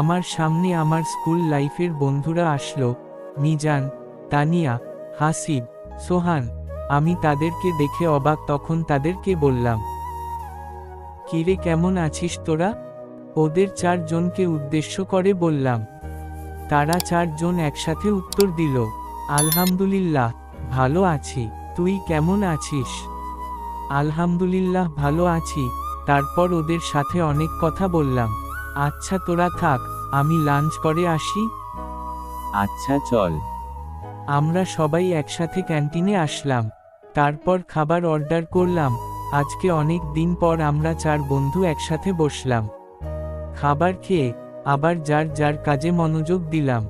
আমার সামনে আমার স্কুল লাইফের বন্ধুরা আসলো। মিজান, তানিয়া, হাসিব, সোহান, আমি তাদেরকে দেখে অবাক তখন তাদেরকে বললাম, কিরে, কেমন আছিস তোরা? ওদের চারজনকে উদ্দেশ্য করে বললাম তারা চারজন একসাথে উত্তর দিল আলহামদুলিল্লাহ ভালো আছি তুই কেমন আছিস? আলহামদুলিল্লাহ ভালো আছি। তারপর ওদের সাথে অনেক কথা বললাম আচ্ছা তোরা থাক আমি লাঞ্চ করে আসি? আচ্ছা চল। আমরা সবাই একসাথে ক্যান্টিনে আসলাম তারপর খাবার অর্ডার করলাম আজকে অনেক দিন পর আমরা চার বন্ধু একসাথে বসলাম। খাবার খেয়ে আবার যার যার কাজে মনোযোগ দিলাম।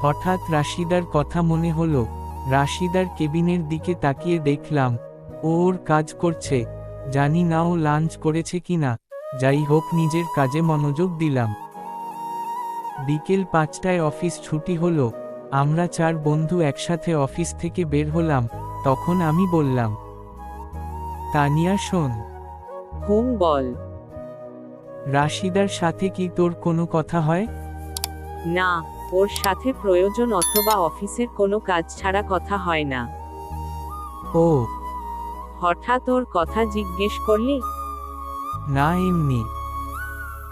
হঠাৎ রাশিদার কথা মনে হলো, রাশিদার কেবিনের দিকে তাকিয়ে দেখলাম ওর কাজ করছে, জানি না ও লাঞ্চ করেছে কিনা, যাই হোক নিজের কাজে মনোযোগ দিলাম। বিকেল পাঁচটায় অফিস ছুটি হলো, আমরা চার বন্ধু একসাথে অফিস থেকে বের হলাম, তখন আমি বললাম, তানিয়া শোন। হুম বল। রাশিদার সাথে কি তোর কোনো কথা হয়? না ওর সাথে প্রয়োজন অথবা অফিসের কোনো কাজ ছাড়া কথা হয় না। ও। হঠাৎ ওর কথা জিজ্ঞেস করলি? না এমনি।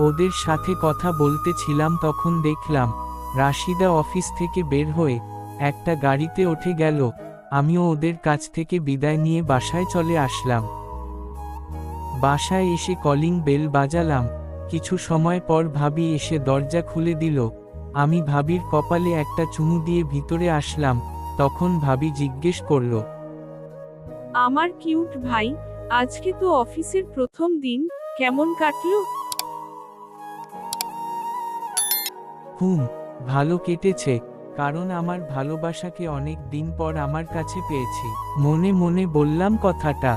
ওদের সাথে কথা বলতেছিলাম তখন দেখলাম রাশিদা অফিস থেকে বের হয়ে একটা গাড়িতে উঠে গেল আমিও ওদের কাছ থেকে বিদায় নিয়ে বাসায় চলে আসলাম। বাসায় এসে কলিং বেল বাজালাম। কিছু সময় পর ভাবি এসে দরজা খুলে দিল। আমি ভাবির কপালে একটা চুমু দিয়ে ভিতরে আসলাম তখন ভাবি জিজ্ঞেস করল আমার কিউট ভাই আজকে তো অফিসের প্রথম দিন কেমন কাটলো? হুম ভালো কেটেছে কারণ আমার ভালোবাসাকে অনেক দিন পর আমার কাছে পেয়েছি। মনে মনে বললাম কথাটা।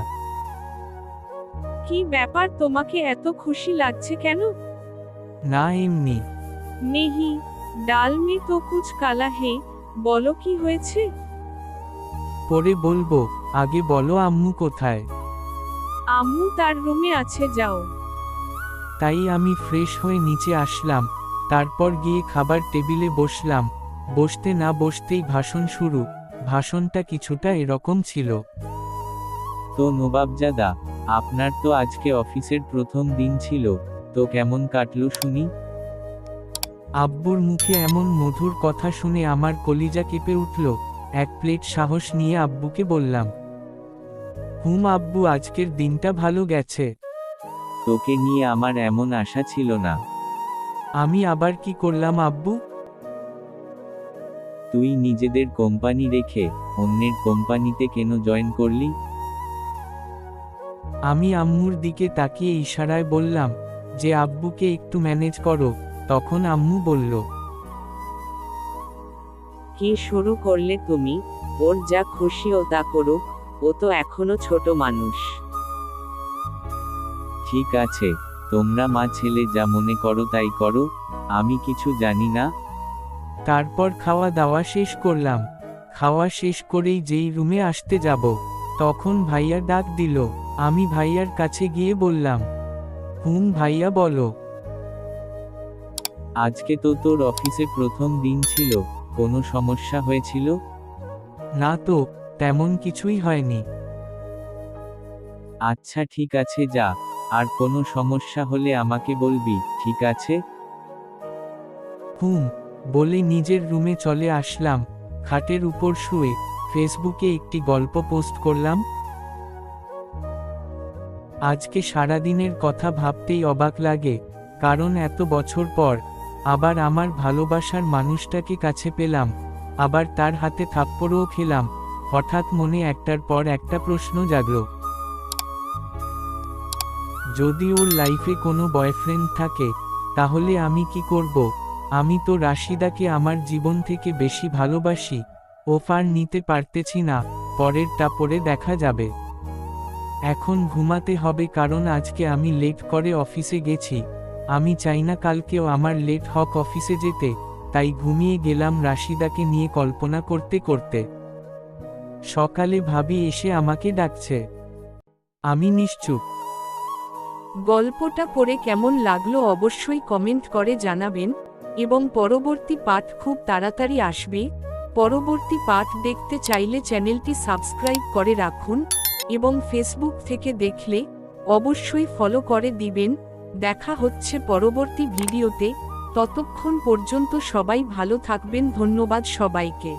কি ব্যাপার তোমাকে এত খুশি লাগছে কেন? না এমনি। নেহি ডাল মে তো কুছ কালা হে বলো কি হয়েছে? পরে বলব আগে বলো আম্মু কোথায়। আম্মু তার রুমে আছে যাও। তাই আমি ফ্রেশ হয়ে নিচে আসলাম তারপর গিয়ে খাবার টেবিলে বসলাম বসতে না বসতেই ভাষণ শুরু ভাষণটা কিছুটা এরকম ছিল। তো নবাবজাদা আপনার তো আজকে অফিসের প্রথম দিন ছিল, তো কেমন কাটলো শুনি? আব্বুর মুখে এমন মধুর কথা শুনে আমার কলিজা কেঁপে উঠল, এক প্লেট সাহস নিয়ে আব্বুকে বললাম। হুম আব্বু, আজকের দিনটা ভালো গেছে। তোকে নিয়ে আমার এমন আশা ছিল না। আমি আবার কি করলাম আব্বু? তুই নিজেদের কোম্পানি রেখে অন্যের কোম্পানিতে কেন জয়েন করলি? আমি আম্মুর দিকে তাকিয়ে ইশারায় বললাম যে আব্বুকে একটু ম্যানেজ করো তখন আম্মু বলল কি শুরু করলে তুমি? ওর যা খুশি ও তা করুক ও তো এখনও ছোট মানুষ। ঠিক আছে তোমরা মা ছেলে যা মনে করো তাই করো আমি কিছু জানি না। তারপর খাওয়া দাওয়া শেষ করলাম। খাওয়া শেষ করেই যেই রুমে আসতে যাব তখন ভাইয়া ডাক দিল, আমি ভাইয়ার কাছে গিয়ে বললাম, হুম ভাইয়া বলো। আজকে তো তোর অফিসে প্রথম দিন ছিল, কোনো সমস্যা হয়েছিল? না তো, তেমন কিছুই হয়নি। আচ্ছা ঠিক আছে যা, আর কোনো সমস্যা হলে আমাকে বলবি, ঠিক আছে? হুম, বলে নিজের রুমে চলে আসলাম, খাটের উপর শুয়ে। ফেসবুকে একটি গল্প পোস্ট করলাম। আজকে সারাদিনের কথা ভাবতেই অবাক লাগে, কারণ এত বছর পর আবার আমার ভালোবাসার মানুষটাকে কাছে পেলাম, আবার তার হাতে থাপ্পড়ও খেলাম, হঠাৎ মনে একটার পর একটা প্রশ্ন জাগলো। যদি ওর লাইফে কোনো বয়ফ্রেন্ড থাকে, তাহলে আমি কি করব? আমি তো রাশিদাকে আমার জীবন থেকে বেশি ভালোবাসি। ওফার নিতে পারতেছি না পরেরটা পরে দেখা যাবে। এখন ঘুমাতে হবে কারণ আজকে আমি লেট করে অফিসে গেছি। আমি চাই না কালকেও আমার লেট হক অফিসে যেতে, তাই ঘুমিয়ে গেলাম রাশিদাকে নিয়ে কল্পনা করতে করতে। সকালে ভাবি এসে আমাকে ডাকছে। আমি নিশ্চুপ। গল্পটা পড়ে কেমন লাগল অবশ্যই কমেন্ট করে জানাবেন, এবং পরবর্তী পাঠ খুব তাড়াতাড়ি আসবে। পরবর্তী পাঠ দেখতে চাইলে চ্যানেলটি সাবস্ক্রাইব করে রাখুন এবং ফেসবুক থেকে দেখলে অবশ্যই ফলো করে দিবেন। দেখা হচ্ছে পরবর্তী ভিডিওতে। ততক্ষণ পর্যন্ত সবাই ভালো থাকবেন। ধন্যবাদ সবাইকে।